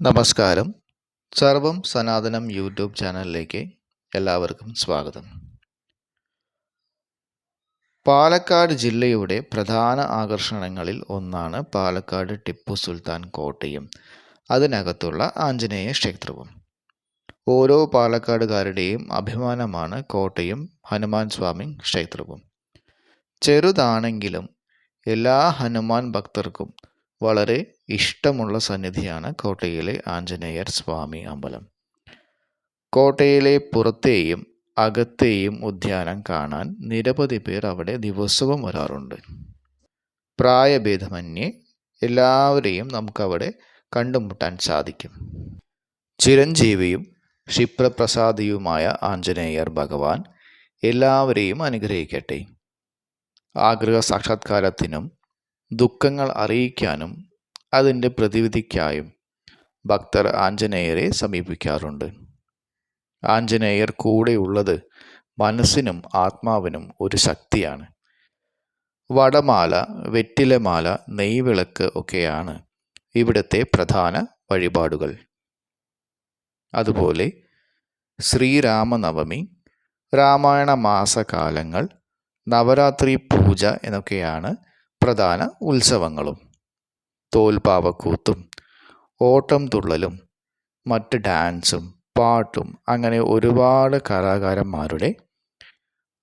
നമസ്കാരം. സർവം സനാതനം യൂട്യൂബ് ചാനലിലേക്ക് എല്ലാവർക്കും സ്വാഗതം. പാലക്കാട് ജില്ലയുടെ പ്രധാന ആകർഷണങ്ങളിൽ ഒന്നാണ് പാലക്കാട് ടിപ്പു സുൽത്താൻ കോട്ടയും. അതിനകത്തുള്ള ആഞ്ജനേയ ക്ഷേത്രവും. ഓരോ പാലക്കാടുകാരുടെയും അഭിമാനമാണ് കോട്ടയും ഹനുമാൻ സ്വാമി ക്ഷേത്രവും. ചെറുതാണെങ്കിലും എല്ലാ ഹനുമാൻ ഭക്തർക്കും വളരെ ഇഷ്ടമുള്ള സന്നിധിയാണ് കോട്ടയിലെ ആഞ്ജനേയർ സ്വാമി അമ്പലം. കോട്ടയിലെ പുറത്തെയും അകത്തെയും ഉദ്യാനം കാണാൻ നിരവധി പേർ അവിടെ ദിവസവും വരാറുണ്ട്. പ്രായഭേദമന്യേ എല്ലാവരെയും നമുക്കവിടെ കണ്ടുമുട്ടാൻ സാധിക്കും. ചിരഞ്ജീവിയും ക്ഷിപ്രപ്രസാദിയുമായ ആഞ്ജനേയർ ഭഗവാൻ എല്ലാവരെയും അനുഗ്രഹിക്കട്ടെ. ആഗ്രഹ സാക്ഷാത്കാരത്തിനും ദുഃഖങ്ങൾ അറിയിക്കാനും അതിന്റെ പ്രതിവിധിക്കായും ഭക്തർ ആഞ്ജനേയരെ സമീപിക്കാറുണ്ട്. ആഞ്ജനേയർ കൂടെയുള്ളത് മനസ്സിനും ആത്മാവിനും ഒരു ശക്തിയാണ്. വടമാല വെറ്റിലമാല നെയ്വിളക്ക് ഒക്കെയാണ് ഇവിടുത്തെ പ്രധാന വഴിപാടുകൾ. അതുപോലെ ശ്രീരാമനവമി രാമായണ മാസകാലങ്ങൾ നവരാത്രി പൂജ എന്നൊക്കെയാണ് പ്രധാന ഉത്സവങ്ങളും തോൽപ്പാവക്കൂത്തും ഓട്ടം തുള്ളലും മറ്റ് ഡാൻസും പാട്ടും അങ്ങനെ ഒരുപാട് കലാകാരന്മാരുടെ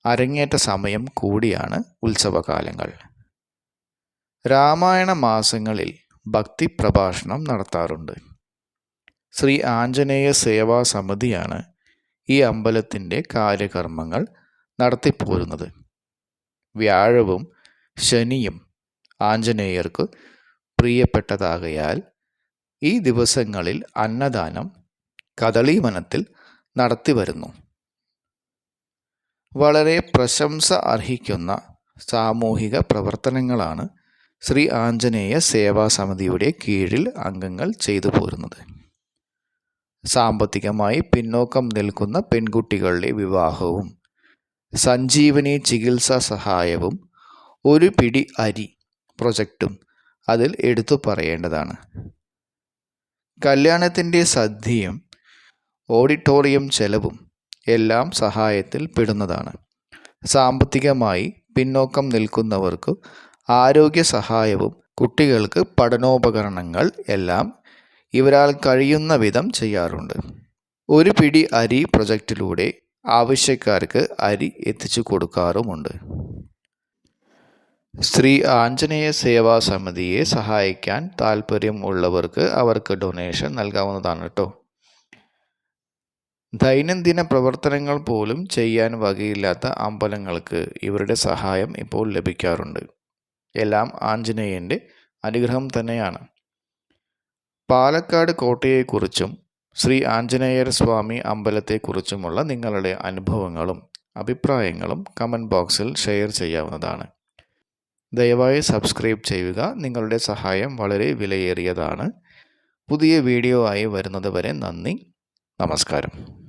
അരങ്ങേറ്റ സമയം കൂടിയാണ് ഉത്സവകാലങ്ങൾ. രാമായണ മാസങ്ങളിൽ ഭക്തി പ്രഭാഷണം നടത്താറുണ്ട്. ശ്രീ ആഞ്ജനേയ സേവാ സമിതിയാണ് ഈ അമ്പലത്തിന്റെ കാര്യകർമ്മങ്ങൾ നടത്തിപ്പോരുന്നത്. വ്യാഴവും ശനിയും ആഞ്ജനേയർക്ക് പ്രിയപ്പെട്ടതാകയാൽ ഈ ദിവസങ്ങളിൽ അന്നദാനം കദളീവനത്തിൽ നടത്തിവരുന്നു. വളരെ പ്രശംസ അർഹിക്കുന്ന സാമൂഹിക പ്രവർത്തനങ്ങളാണ് ശ്രീ ആഞ്ജനേയ സേവാ സമിതിയുടെ കീഴിൽ അംഗങ്ങൾ ചെയ്തു പോരുന്നത്. സാമ്പത്തികമായി പിന്നോക്കം നിൽക്കുന്ന പെൺകുട്ടികളുടെ വിവാഹവും സഞ്ജീവനി ചികിത്സാ സഹായവും ഒരു പിടി അരി പ്രൊജക്റ്റും അതിൽ എടുത്തു പറയേണ്ടതാണ്. കല്യാണത്തിന്റെ സദ്യയും ഓഡിറ്റോറിയം ചെലവും എല്ലാം സഹായത്തിൽ പെടുന്നതാണ്. സാമ്പത്തികമായി പിന്നോക്കം നിൽക്കുന്നവർക്ക് ആരോഗ്യ സഹായവും കുട്ടികൾക്ക് പഠനോപകരണങ്ങൾ എല്ലാം ഇവരാൽ കഴിയുന്ന വിധം ചെയ്യാറുണ്ട്. ഒരു പിടി അരി പ്രൊജക്റ്റിലൂടെ ആവശ്യക്കാർക്ക് അരി എത്തിച്ചു കൊടുക്കാറുമുണ്ട്. ശ്രീ ആഞ്ജനേയ സേവാ സമിതിയെ സഹായിക്കാൻ താല്പര്യം ഉള്ളവർക്ക് അവർക്ക് ഡൊണേഷൻ നൽകാവുന്നതാണ് കേട്ടോ ദൈനംദിന പ്രവർത്തനങ്ങൾ പോലും ചെയ്യാൻ വകയില്ലാത്ത അമ്പലങ്ങൾക്ക് ഇവരുടെ സഹായം ഇപ്പോൾ ലഭിക്കാറുണ്ട്. എല്ലാം ആഞ്ജനേയന്റെ അനുഗ്രഹം തന്നെയാണ്. പാലക്കാട് കോട്ടയെക്കുറിച്ചും ശ്രീ ആഞ്ജനേയർ സ്വാമി അമ്പലത്തെക്കുറിച്ചുമുള്ള നിങ്ങളുടെ അനുഭവങ്ങളും അഭിപ്രായങ്ങളും കമന്റ് ബോക്സിൽ ഷെയർ ചെയ്യാവുന്നതാണ്. ദയവായി സബ്സ്ക്രൈബ് ചെയ്യുക. നിങ്ങളുടെ സഹായം വളരെ വിലയേറിയതാണ്. പുതിയ വീഡിയോ ആയി വരുന്നത് വരെ നന്ദി. നമസ്കാരം.